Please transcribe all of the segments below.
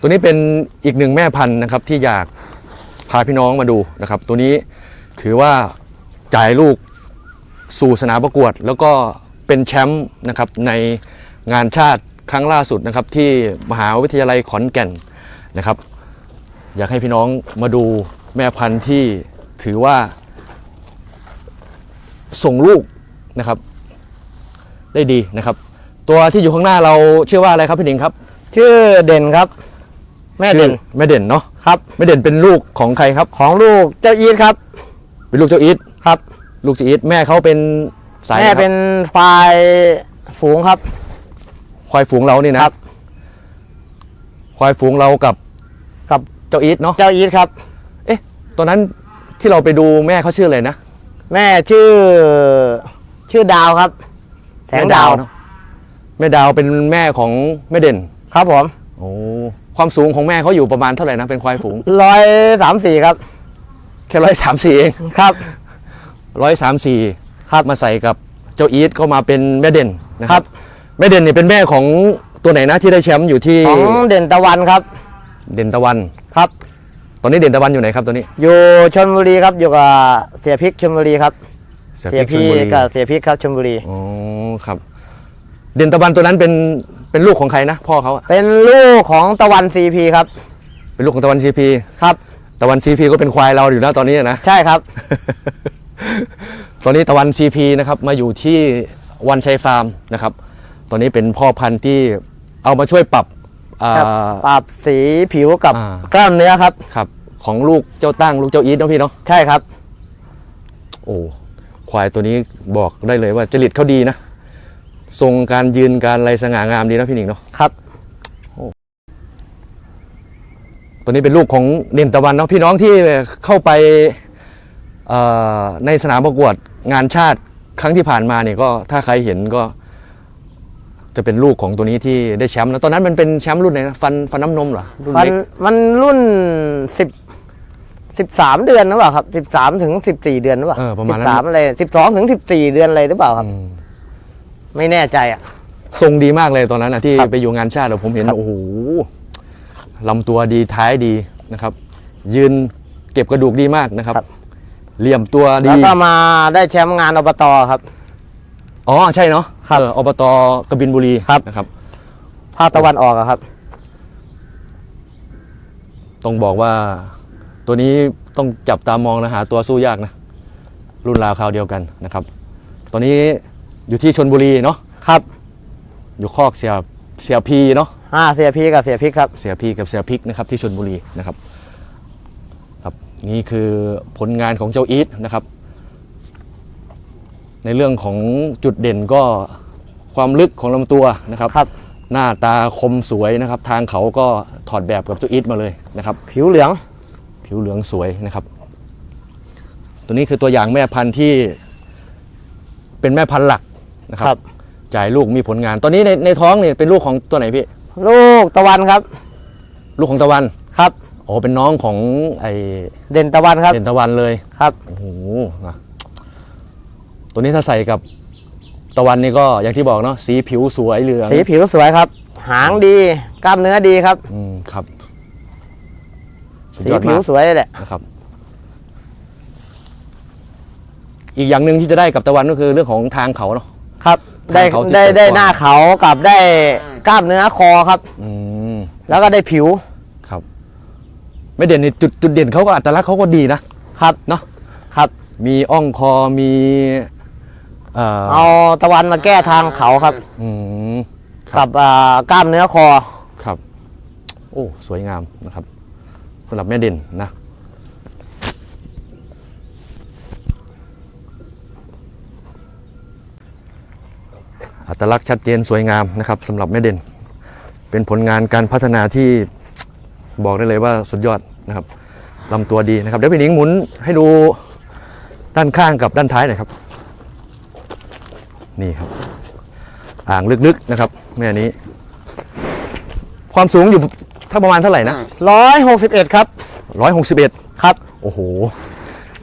ตัวนี้เป็นอีกหนึ่งแม่พันธุ์นะครับที่อยากพาพี่น้องมาดูนะครับ ตัวนี้ถือว่าจ่ายลูกสู่สนามประกวด แล้วก็เป็นแชมป์นะครับในงานชาติครั้งล่าสุดนะครับที่มหาวิทยาลัยขอนแก่นนะครับ อยากให้พี่น้องมาดูแม่พันธุ์ที่ถือว่า ส่งลูกนะครับ ได้ดีนะครับ ตัวที่อยู่ข้างหน้าเราชื่อว่าอะไรครับพี่หนิงครับ ชื่อเด่นครับ แม่เด่นชื่อแม่เด่นเนาะครับแม่เด่นเป็นลูกของใครครับ ของลูกเจ้าอีทครับ เป็นลูกเจ้าอีทครับ ลูกเจ้าอีทแม่เขาเป็นสายแม่อะไรครับเป็นควายฝูงครับควายฝูงเรานี่นะครับควายฝูงเรากับกับเจ้าอีทเนาะเจ้าอีทครับ เอ๊ะตอนนั้นที่เราไปดูแม่เขาชื่ออะไรนะแม่ชื่อชื่อดาวครับแสงม่ดาวเนาะแม่ดาวเป็นแม่ของแม่เด่นครับผมโอ้ ความสูงของแม่เขาอยู่ประมาณเท่าไหร่นะเป็นควายฝูงร้อยสามสี่ครับ แค่ร้อยสามสี่เองครับร้อยสามสี่ครับมาใส่กับเจ้าอีทก็มาเป็นแม่เด่นนะคครัรับบแม่เด่นเนี่ยเป็นแม่ของตัวไหนนะที่ได้แชมป์อยู่ที่ของเด่นตะวันครับ เด่นตะวันครับ ตอนนี้เด่นตะวันอยู่ไหนครับตัวนี้ อยู่ชนบุรีครับอยู่กับเสียพริกชนบุรีครับ เสียพริพี่ชลบุรีกับเสียพริกครับชนบุรีอ๋อครับ เด่นตะวันตัวนั้นเป็นเป็นลูกของใครนะพ่อเขาอะเป็นลูกของตะวันซีพีครับ เป็นลูกของตะวันซีพีครับ ตะวันซีพีก็เป็นควายเราอยู่แล้วตอนนี้นะ ใช่ครับ ตอนนี้ตะวันซีพีนะครับมาอยู่ที่วันชัยฟาร์มนะครับ ตอนนี้เป็นพ่อพันธุ์ที่เอามาช่วยปรับอ่า ครับปรับสีผิวกับอ่า กล้ามเนื้อครับ ครับของลูกเจ้าตั้งลูกเจ้าอีทเนาะพี่เนาะ ใช่ครับ โอ้ ควายตัวนี้บอกได้เลยว่าจริตเขาดีนะ ทรงการยืนการอะไรสง่างามดีนะพี่หนิงเนาะครับตัวนี้เป็นลูกของเด่นตะวันเนาะพี่น้องที่เข้าไปเอ่อในสนามประกวดงานชาติครั้งที่ผ่านมาเนี่ยก็ถ้าใครเห็นก็ จะเป็นลูกของตัวนี้ที่ได้แชมป์แล้วตอนนั้นมันเป็นแชมป์รุ่นไหนนะฟันฟันน้ำนมเหรอรุ่นมันเล็กมันรุ่นสิบสิบสามเดือนหรือเปล่าครับสิบสามถึงสิบสี่เดือนหรือเปล่าเออประมาณสินั้บสามนอะไรสิบสองถึงสิบสี่เดือนอะไรหรือเปล่าครับอืม ไม่แน่ใจอะ ทรงดีมากเลยตอนนั้นนะที่ครับไปอยู่งานชาติอะผมเห็นครับโอ้โหลำตัวดีท้ายดีนะครับ ยืนเก็บกระดูกดีมากนะครับ เหลี่ยมตัวดี แล้วก็มาได้แชมป์งานอบตครับ อ๋อใช่เนาะครับเอออบตกบินบุรีครับนะครับภาคตะวันออกอะครับ ต้องบอกว่าตัวนี้ต้องจับตามองนะหาตัวสู้ยากนะ รุ่นราวคราวเดียวกันนะครับ ตอนนี้ อยู่ที่ชนบุรีเนาะครับอยู่คอกเสียเสียพีเนาะห้าเสียพีกับเสียพริกครับเสียพีกับเสียพริกนะครับที่ชนบุรีนะครับ ครับนี่คือผลงานของเจ้าอีทนะครับ ในเรื่องของจุดเด่นก็ความลึกของลำตัวนะครับครับ หน้าตาคมสวยนะครับ ทางเขาก็ถอดแบบกับเจ้าอีทมาเลยนะครับ ผิวเหลืองผิวเหลืองสวยนะครับ ตัวนี้คือตัวอย่างแม่พันธุ์ที่เป็นแม่พันธุ์หลัก นะครับครับจ่ายลูกมีผลงาน ตอนนี้ในในท้องเนี่ยเป็นลูกของตัวไหนพี่ ลูกตะวันครับลูกของตะวันครับโอ้เป็นน้องของไอเด่นตะวันครับเด่นตะวันเลย ครับ โอ้โหนะตัวนี้ถ้าใส่กับตะวันนี่ก็อย่างที่บอกเนาะสีผิวสวยเหลืองสีผิวสวยครับ หางดีกล้ามเนื้อดีครับ อืมครับสุดสียอดผิมาวกสวยเลยแหละ นะครับ อีกอย่างหนึ่งที่จะได้กับตะวันก็คือเรื่องของทางเขาเนาะ ครับได้ทางเขาที่ได้เปิดได้กว้าง หน้าเขากับได้กล้ามเนื้อคอครับ อืมแล้วก็ได้ผิวครับ ไม่เด่นในจุดจุดเด่นเขาก็อัตลักษณ์เขาก็ดีนะครับเนาะครับ มีอ่องคอมีเอ่อเอาตะวันมาแก้ทางเขาครับ อืม ครับ กับอ่ากล้ามเนื้อคอ ครับ โอ้ สวยงามนะครับสำหรับแม่เด่นนะ อัตลักษณ์ชัดเจนสวยงามนะครับสำหรับแม่เด่น เป็นผลงานการพัฒนาที่บอกได้เลยว่าสุดยอดนะครับลำตัวดีนะครับเดี๋ยวพี่หนิงหมุนให้ดูด้านข้างกับด้านท้ายหน่อยครับนี่ครับอ่างลึกๆนะครับแม่นี้ ความสูงอยู่ถ้าประมาณเท่าไหร่นะ161ครับร้อยหกสิบเอ็ดครับ โอ้โห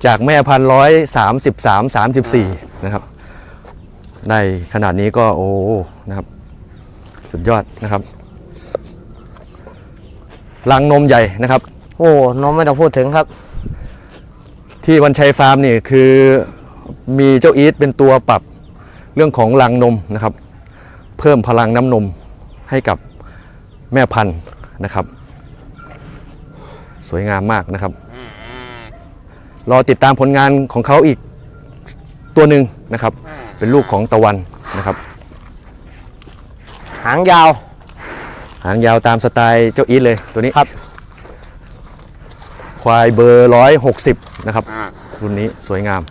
จากแม่พันร้อยสามสิบสามสามสิบสี่นะครับ ได้ขนาดนี้ก็โอ้นะครับ สุดยอดนะครับลังนมใหญ่นะครับ โอ้นมไม่ต้องพูดถึงครับ ที่วันชัยฟาร์มนี่คือมีเจ้าอีทเป็นตัวปรับเรื่องของลังนมนะครับ เพิ่มพลังน้ำนมให้กับแม่พันธุ์นะครับ สวยงามมากนะครับ รอติดตามผลงานของเขาอีกตัวหนึ่งนะครับ เป็นลูกของตะวันนะครับ หางยาว หางยาวตามสไตล์เจ้าอีทเลยตัวนี้ครับ ควายเบอร์ร้อยหกสิบนะครับรุ่นนี้สวยงาม